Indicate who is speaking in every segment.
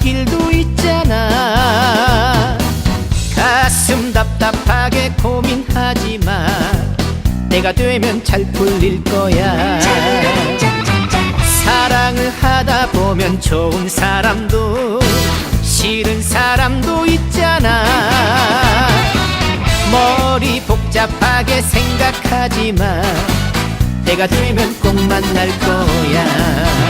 Speaker 1: 길도 있잖아. 가슴 답답하게 고민하지마. 내가 되면 잘 풀릴 거야. 사랑을 하다 보면 좋은 사람도 싫은 사람도 있잖아. 머리 복잡하게 생각하지마. 내가 되면 꼭 만날 거야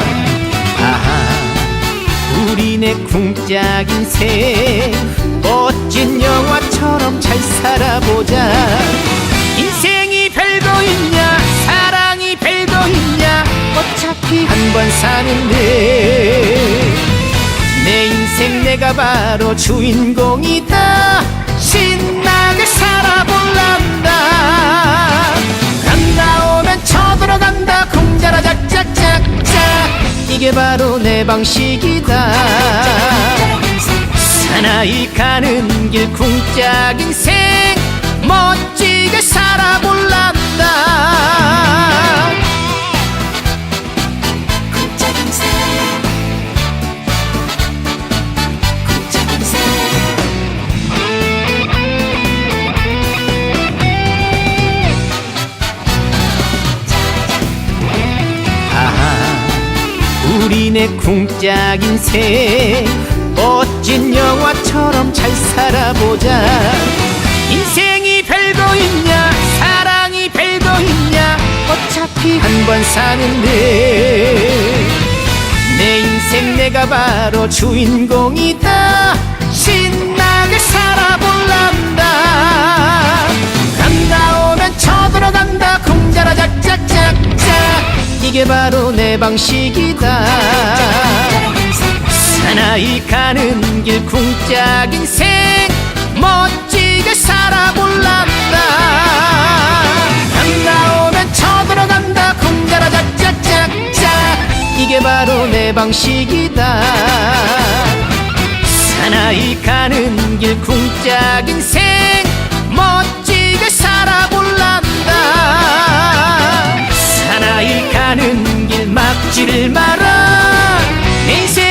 Speaker 1: 쿵짝 인생 멋진 영화처럼 잘 살아보자. 인생이 별거 있냐? 사랑이 별거 있냐? 어차피 한 번 사는데 내 인생 내가 바로 주인공이다. 신 이게 바로 내 방식이다. 사나이 가는 길 쿵짝 인생 멋지게 살아볼란 우리네 쿵짝 인생 멋진 영화처럼 잘 살아보자. 인생이 별거 있냐? 사랑이 별거 있냐? 어차피 한 번 사는데 내 인생 내가 바로 주인공이다. 신나게 살아볼란다 이게 바로 내 방식이다. 사나이 가는 길 쿵짝 인생 멋지게 살아볼란다. 간다 오면 쳐들어간다 공자라 짝짝짝짝 이게 바로 내 방식이다. 사나이 가는 길 쿵짝 인생 가는 길 막지를 마라 인생